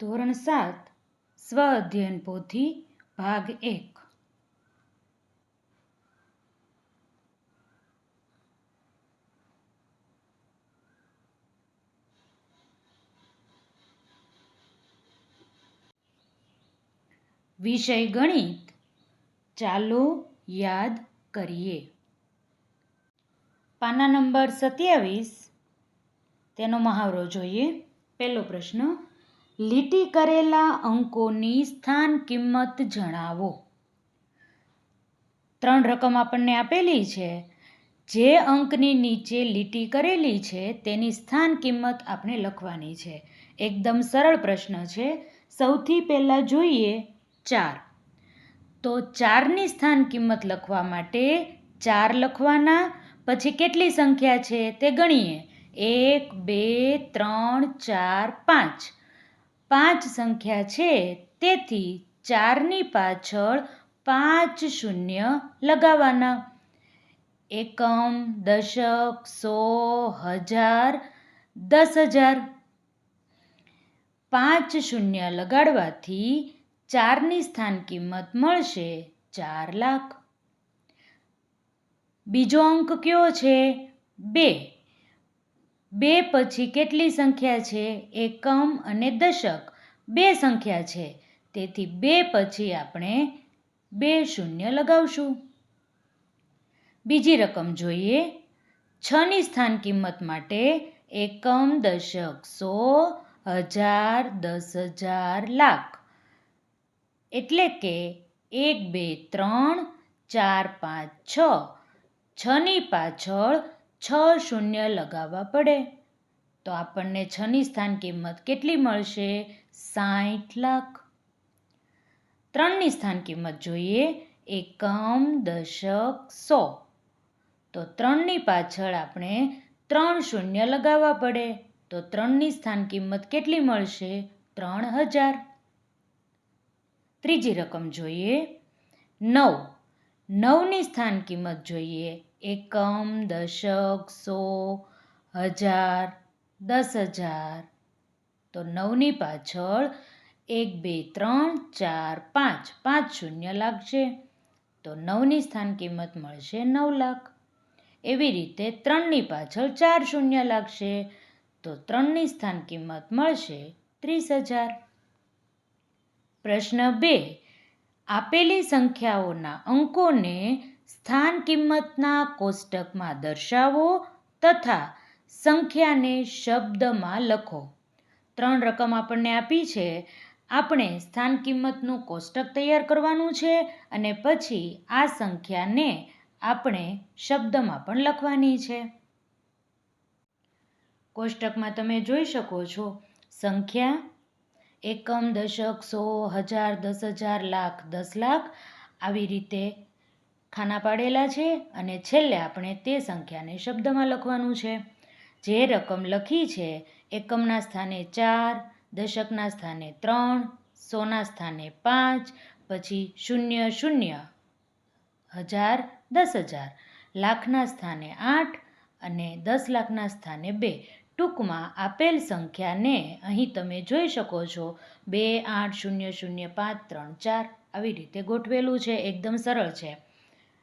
ધોરણ સાત સ્વ અધ્યયન પોથી, ભાગ એક. વિષય ગણિત. ચાલો યાદ કરીએ. પાના નંબર સત્યાવીસ. તેનો મહાવરો જોઈએ. પહેલો પ્રશ્ન લીટી કરેલા અંકોની સ્થાન કિંમત જણાવો. ત્રણ રકમ આપણને આપેલી છે. જે અંકની નીચે લીટી કરેલી છે, તેની સ્થાન કિંમત આપણે લખવાની છે. એકદમ સરળ પ્રશ્ન છે. સૌથી પહેલાં જોઈએ ચાર. તો ચારની સ્થાન કિંમત લખવા માટે ચાર લખવાના, પછી કેટલી સંખ્યા છે તે ગણીએ. એક, બે, ત્રણ, ચાર, પાંચ. પાંચ સંખ્યા છે, તેથી ચારની પાછળ પાંચ શૂન્ય લગાવવાના. એકમ, દશક, સો, હજાર, દસ હજાર. પાંચ શૂન્ય લગાડવાથી ચારની સ્થાન કિંમત મળશે ચાર લાખ. બીજો અંક કયો છે? બે. બે પછી કેટલી સંખ્યા છે? એકમ અને દશક. બે સંખ્યા છે. તેથી બે પછી આપણે બે શૂન્ય લગાવશું. બીજી રકમ જોઈએ. છની સ્થાન કિંમત માટે એકમ, દશક સો, હજાર, દસ હજાર લાખ. એટલે કે એક, બે, ત્રણ, ચાર, પાંચ, છ. છની પાછળ છ શૂન્ય લગાવવા પડે. તો આપણને છની સ્થાન કિંમત કેટલી મળશે? સાઠ લાખ. ત્રણની સ્થાન કિંમત જોઈએ, એકમ દશક સો. તો ત્રણની પાછળ આપણે ત્રણ શૂન્ય લગાવવા પડે. તો ત્રણની સ્થાન કિંમત કેટલી મળશે? ત્રણ હજાર. ત્રીજી રકમ જોઈએ, નવ. નવની સ્થાન કિંમત જોઈએ એકમ, દશક, સો, હજાર, દસ હજાર. તો નવની પાછળ એક, બે, ત્રણ, ચાર, પાંચ પાંચ શૂન્ય લાગશે. તો નવની સ્થાન કિંમત મળશે નવ લાખ. એવી રીતે ત્રણની પાછળ ચાર શૂન્ય લાગશે. તો ત્રણની સ્થાન કિંમત મળશે ત્રીસ હજાર. પ્રશ્ન બે. આપેલી સંખ્યાઓના અંકોને સ્થાન કિંમતના કોષ્ટકમાં દર્શાવો તથા સંખ્યાને શબ્દમાં લખો. ત્રણ રકમ આપણને આપી છે. આપણે સ્થાન કિંમતનું કોષ્ટક તૈયાર કરવાનું છે અને પછી આ સંખ્યાને આપણે શબ્દમાં પણ લખવાની છે. કોષ્ટકમાં તમે જોઈ શકો છો સંખ્યા, એકમ, દશક, સો, હજાર, દસ હજાર, લાખ, દસ લાખ. આવી રીતે ખાના પાડેલા છે અને છેલ્લે આપણે તે સંખ્યાને શબ્દમાં લખવાનું છે. જે રકમ લખી છે, એકમના સ્થાને ચાર, દશકના સ્થાને ત્રણ, સોના સ્થાને પાંચ, પછી શૂન્ય શૂન્ય, હજાર, દસ હજાર, લાખના સ્થાને આઠ અને દસ લાખના સ્થાને બે. ટૂંકમાં આપેલ સંખ્યાને અહીં તમે જોઈ શકો છો. બે, આઠ, શૂન્ય શૂન્ય, પાંચ, ત્રણ, ચાર આવી રીતે ગોઠવેલું છે. એકદમ સરળ છે.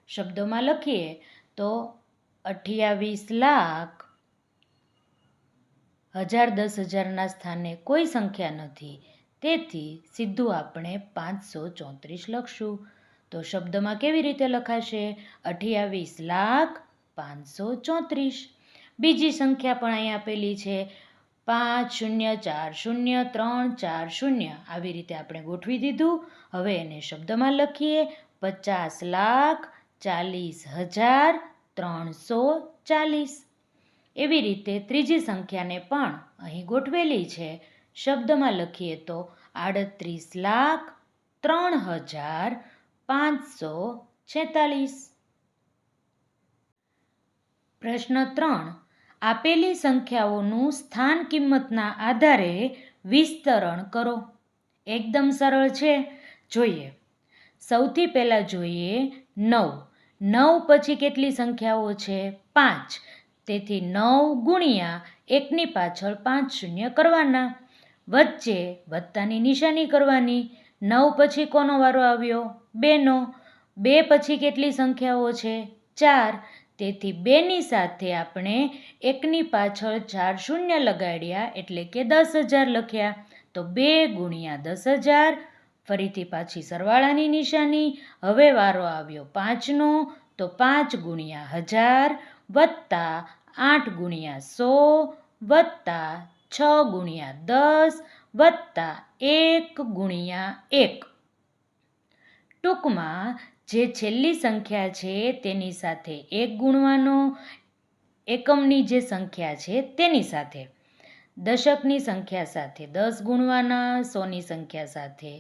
શબ્દોમાં લખીએ તો અઠ્યાવીસ લાખ હજાર દસ હજારના સ્થાને કોઈ સંખ્યા નથી. તેથી સીધું આપણે પાંચસો ચોત્રીસ લખશું. તો શબ્દમાં કેવી રીતે લખાશે? અઠ્યાવીસ લાખ પાંચસો ચોત્રીસ. બીજી સંખ્યા પણ અહીં આપેલી છે. પાંચ શૂન્ય ચાર શૂન્ય ત્રણ ચાર શૂન્ય. આવી રીતે આપણે ગોઠવી દીધું. હવે એને શબ્દમાં લખીએ. પચાસ લાખ ચાલીસ હજાર ત્રણસો ચાલીસ. એવી રીતે ત્રીજી સંખ્યાને પણ અહીં ગોઠવેલી છે. શબ્દમાં લખીએ તો આડત્રીસ લાખ ત્રણ હજાર પાંચસો છેતાલીસ. પ્રશ્ન ત્રણ. આપેલી સંખ્યાઓનું સ્થાન કિંમતના આધારે વિસ્તરણ કરો. એકદમ સરળ છે. જોઈએ. સૌથી પહેલાં જોઈએ નવ. નવ પછી કેટલી સંખ્યાઓ છે? પાંચ. તેથી નવ ગુણ્યા એકની પાછળ પાંચ શૂન્ય કરવાના. વચ્ચે વત્તાની નિશાની કરવાની. નવ પછી કોનો વારો આવ્યો? બેનો. બે પછી કેટલી સંખ્યાઓ છે? ચાર. તેથી બેની સાથે આપણે એકની પાછળ ચાર શૂન્ય લગાડ્યા એટલે કે દસ હજાર લખ્યા. તો બે ગુણ્યા દસ હજાર ફરીથી પાછી સરવાળાની નિશાની. હવે વારો આવ્યો પાંચનો, તો પાંચ ગુણ્યા હજાર વત્તા આઠ ગુણ્યા સો વત્તા છ ગુણ્યા દસ વત્તા એક ગુણ્યા એક. ટૂંકમાં જે છેલ્લી સંખ્યા છે તેની સાથે એક ગુણવાનો એકમની જે સંખ્યા છે તેની સાથે. દશકની સંખ્યા સાથે દસ ગુણવાના, સોની સંખ્યા સાથે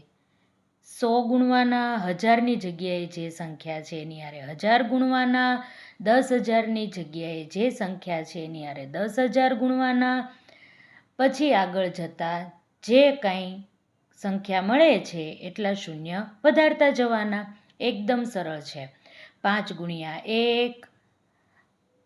સો ગુણવાના હજારની જગ્યાએ જે સંખ્યા છે એની હારે હજાર ગુણવાના, દસ હજારની જગ્યાએ જે સંખ્યા છે એની હારે દસ હજાર ગુણવાના. પછી આગળ જતાં જે કાંઈ સંખ્યા મળે છે એટલા શૂન્ય વધારતા જવાના. એકદમ સરળ છે. પાંચ ગુણ્યા એક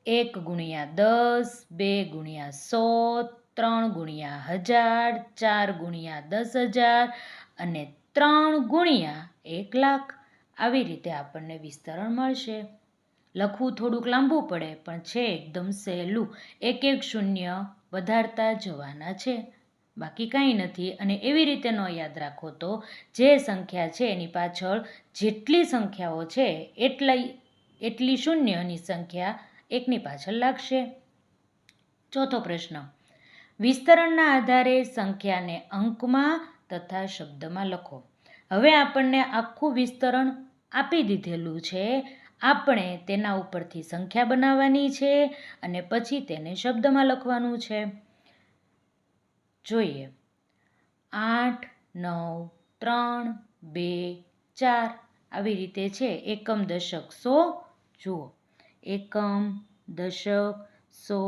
એક ગુણ્યા દસ, બે ગુણ્યા સો, ત્રણ ગુણ્યા હજાર, ચાર ગુણ્યા દસ હજાર અને ત્રણ ગુણ્યા એક લાખ. આવી રીતે આપણને વિસ્તરણ મળશે. લખવું થોડુંક લાંબુ પડે, પણ છે એકદમ સહેલું. એક એક શૂન્ય વધારતા જવાના છે. બાકી કાંઈ નથી, અને એવી રીતે ન યાદ રાખો તો જે સંખ્યા છે એની પાછળ જેટલી સંખ્યાઓ છે એટલી એટલી શૂન્યની સંખ્યા એકની પાછળ લાગશે. ચોથો પ્રશ્ન. વિસ્તરણના આધારે સંખ્યાને અંકમાં તથા શબ્દમાં લખો. હવે આપણને આખું વિસ્તરણ આપી દીધેલું છે. આપણે તેના ઉપરથી સંખ્યા બનાવવાની છે અને પછી તેને શબ્દમાં લખવાનું છે. જોઈએ. આઠ, નવ, ત્રણ, બે, ચાર આવી રીતે છે. એકમ દશક સો, જુઓ. એકમ દશક સો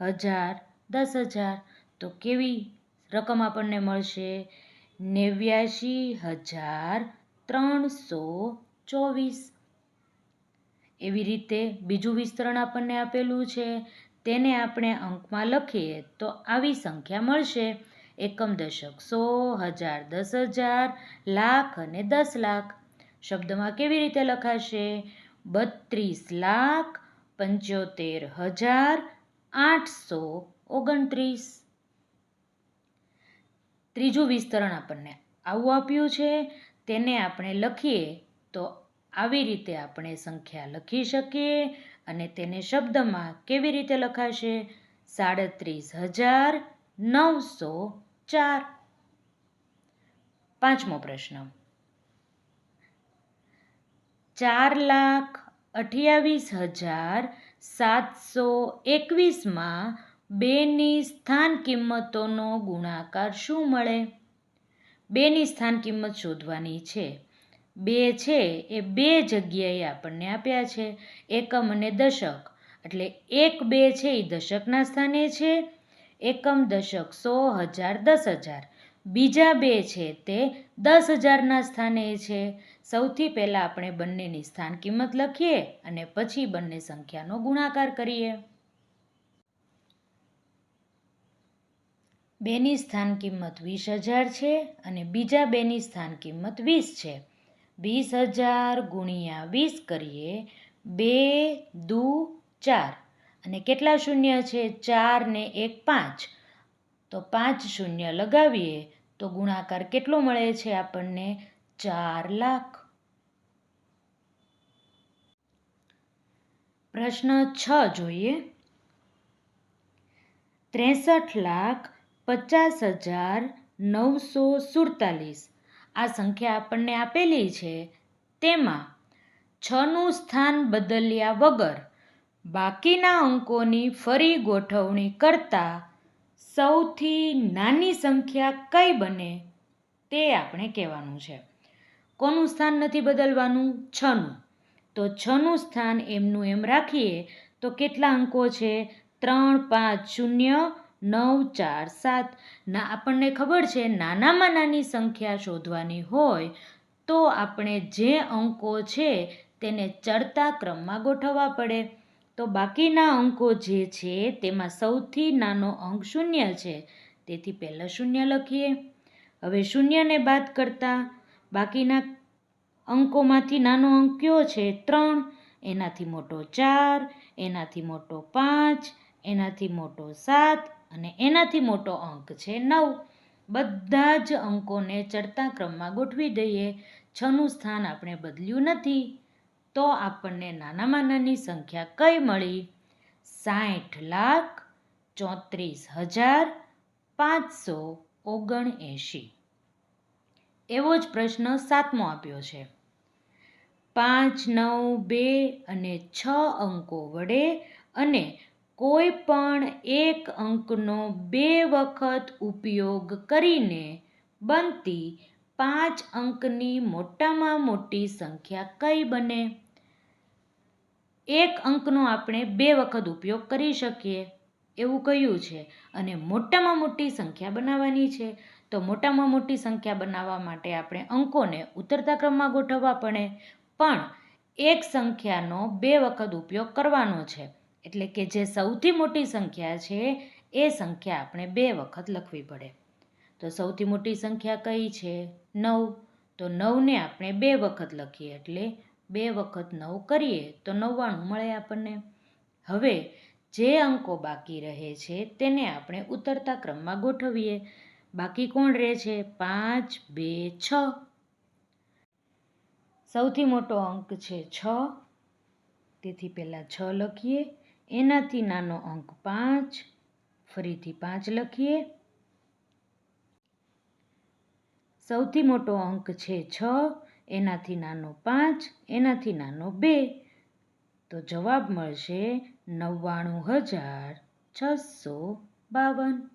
હજાર, દસ હજાર. તો કેવી રકમ આપણને મળશે? નેવ્યાશી હજાર ત્રણસો ચોવીસ. એવી રીતે બીજું વિસ્તરણ આપણને આપેલું છે, તેને આપણે અંકમાં લખીએ તો આવી સંખ્યા મળશે. એકમ દશક સો, હજાર દસ હજાર, લાખ અને દસ લાખ. શબ્દમાં કેવી રીતે લખાશે? બત્રીસ લાખ પંચોતેર હજાર આઠસો ઓગણત્રીસ. ત્રીજું વિસ્તરણ આપણને આવું આપ્યું છે. તેને આપણે લખીએ તો આવી રીતે આપણે સંખ્યા લખી શકીએ અને તેને શબ્દમાં કેવી રીતે લખાશે? સાડત્રીસ હજાર નવસો ચાર. પાંચમો પ્રશ્ન. ચાર લાખ અઠ્યાવીસ હજાર સાતસો એકવીસમાં બેની સ્થાન કિંમતોનો ગુણાકાર શું મળે? બેની સ્થાન કિંમત શોધવાની છે. બે છે એ બે જગ્યાએ આપણને આપ્યા છે. એકમ અને દશક. એટલે એક બે છે એ દશકના સ્થાને છે. એકમ દશક સો હજાર દસ હજાર. બીજા બે છે તે દસ હજારના સ્થાને છે. સૌથી પહેલાં આપણે બંનેની સ્થાન કિંમત લખીએ અને પછી બંને સંખ્યાનો ગુણાકાર કરીએ. બેની સ્થાન કિંમત વીસ હજાર છે અને બીજા બેની સ્થાન કિંમત વીસ છે. વીસ હજાર ગુણ્યા વીસ કરીએ બે દુ ચાર. અને કેટલા શૂન્ય છે? ચાર ને એક પાંચ. તો પાંચ શૂન્ય લગાવીએ તો ગુણાકાર કેટલો મળે છે આપણને? ચાર લાખ. પ્રશ્ન છ જોઈએ. ત્રેસઠ લાખ પચાસ હજાર નવસો સુડતાલીસ. આ સંખ્યા આપણને આપેલી છે. તેમાં છનું સ્થાન બદલ્યા વગર બાકીના અંકોની ફરી ગોઠવણી કરતાં સૌથી નાની સંખ્યા કઈ બને તે આપણે કહેવાનું છે. કોનું સ્થાન નથી બદલવાનું? છનું. તો છનું સ્થાન એમનું એમ રાખીએ તો કેટલા અંકો છે? ત્રણ, પાંચ, શૂન્ય નવ, ચાર, સાત. ના, આપણને ખબર છે, નાનામાં નાની સંખ્યા શોધવાની હોય તો આપણે જે અંકો છે તેને ચડતા ક્રમમાં ગોઠવવા પડે. તો બાકીના અંકો જે છે તેમાં સૌથી નાનો અંક શૂન્ય છે. તેથી પહેલાં શૂન્ય લખીએ. હવે શૂન્યને બાદ કરતાં બાકીના અંકોમાંથી નાનો અંક કયો છે? ત્રણ. એનાથી મોટો ચાર, એનાથી મોટો પાંચ, એનાથી મોટો સાત અને એનાથી મોટો અંક છે નવ. બધા જ અંકોને ચડતા ક્રમમાં ગોઠવી દઈએ. છનું સ્થાન આપણે બદલ્યું નથી. તો આપણને નાનામાં નાની સંખ્યા કઈ મળી? સાઠ લાખ ચોત્રીસ હજાર પાંચસો ઓગણએંશી. એવો જ પ્રશ્ન સાતમો આપ્યો છે. પાંચ, નવ, બે અને છ અંકો વડે અને કોઈ પણ એક અંકનો બે વખત ઉપયોગ કરીને બનતી પાંચ અંકની મોટામાં મોટી સંખ્યા કઈ બને? એક અંકનો આપણે બે વખત ઉપયોગ કરી શકીએ, એવું કહ્યું છે? અને મોટામાં મોટી સંખ્યા બનાવવાની છે. તો મોટામાં મોટી સંખ્યા બનાવવા માટે આપણે અંકોને ઉતરતા ક્રમમાં ગોઠવવા પડે. પણ એક સંખ્યાનો બે વખત ઉપયોગ કરવાનો છે. એટલે કે જે સૌથી મોટી સંખ્યા છે, એ સંખ્યા આપણે બે વખત લખવી પડે. તો સૌથી મોટી સંખ્યા કઈ છે? નવ. તો નવને આપણે બે વખત લખીએ એટલે બે વખત નવ કરીએ તો નવ્વાણું મળે આપણને. હવે જે અંકો બાકી રહે છે, તેને આપણે ઉતરતા ક્રમમાં ગોઠવીએ. બાકી કોણ રહે છે? પાંચ, બે, છ. સૌથી મોટો અંક છે છ. તેથી પહેલાં છ લખીએ. એનાથી નાનો અંક પાંચ, ફરીથી પાંચ લખીએ. સૌથી મોટો અંક છે છ, એનાથી નાનો પાંચ, એનાથી નાનો બે. તો જવાબ મળશે નવ્વાણું હજાર છસો બાવન.